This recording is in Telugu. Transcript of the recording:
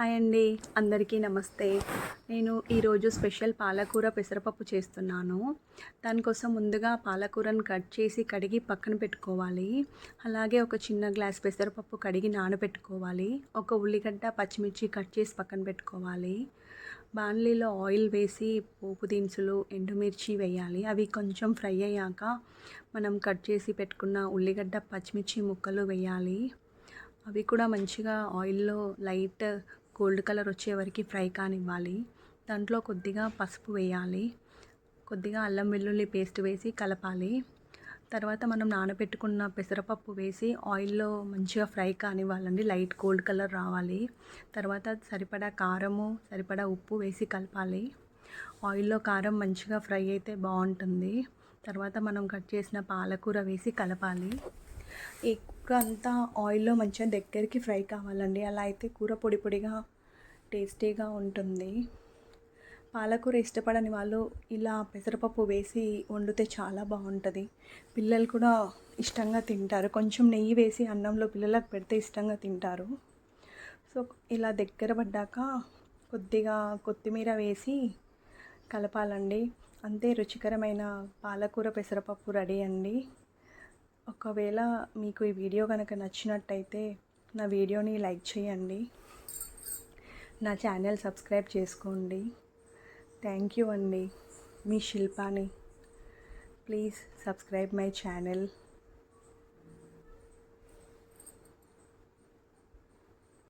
హాయ్ అండి. అందరికీ నమస్తే. నేను ఈరోజు స్పెషల్ పాలకూర పెసరపప్పు చేస్తున్నాను. దానికోసం ముందుగా పాలకూరను కట్ చేసి కడిగి పక్కన పెట్టుకోవాలి. అలాగే ఒక చిన్న గ్లాస్ పెసరపప్పు కడిగి నానబెట్టుకోవాలి. ఒక ఉల్లిగడ్డ పచ్చిమిర్చి కట్ చేసి పక్కన పెట్టుకోవాలి. బాణలీలో ఆయిల్ వేసి పోపు దినుసులు ఎండుమిర్చి వేయాలి. అవి కొంచెం ఫ్రై అయ్యాక మనం కట్ చేసి పెట్టుకున్న ఉల్లిగడ్డ పచ్చిమిర్చి ముక్కలు వేయాలి. అవి కూడా మంచిగా ఆయిల్లో లైట్ గోల్డ్ కలర్ వచ్చే వరకు ఫ్రై కానివ్వాలి. దాంట్లో కొద్దిగా పసుపు వేయాలి. కొద్దిగా అల్లం వెల్లుల్లి పేస్ట్ వేసి కలపాలి. తర్వాత మనం నానబెట్టుకున్న పెసరపప్పు వేసి ఆయిల్లో మంచిగా ఫ్రై కానివ్వాలండి. లైట్ గోల్డ్ కలర్ రావాలి. తర్వాత సరిపడా కారము సరిపడా ఉప్పు వేసి కలపాలి. ఆయిల్లో కారం మంచిగా ఫ్రై అయితే బాగుంటుంది. తర్వాత మనం కట్ చేసిన పాలకూర వేసి కలపాలి. ఈ కూర అంతా ఆయిల్లో మంచిగా దగ్గరికి ఫ్రై కావాలండి. అలా అయితే కూర పొడి పొడిగా టేస్టీగా ఉంటుంది. పాలకూర ఇష్టపడని వాళ్ళు ఇలా పెసరపప్పు వేసి వండితే చాలా బాగుంటుంది. పిల్లలు కూడా ఇష్టంగా తింటారు. కొంచెం నెయ్యి వేసి అన్నంలో పిల్లలకు పెడితే ఇష్టంగా తింటారు. సో ఇలా దగ్గర పడ్డాక కొద్దిగా కొత్తిమీర వేసి కలపాలండి. అంతే రుచికరమైన పాలకూర పెసరపప్పు రెడీ అండి. ఒకవేళ మీకు ఈ వీడియో కనుక నచ్చినట్టయితే నా వీడియోని లైక్ చేయండి. నా ఛానల్ సబ్స్క్రైబ్ చేసుకోండి. థ్యాంక్ యూ అండి. మీ శిల్పాని. Please subscribe my channel.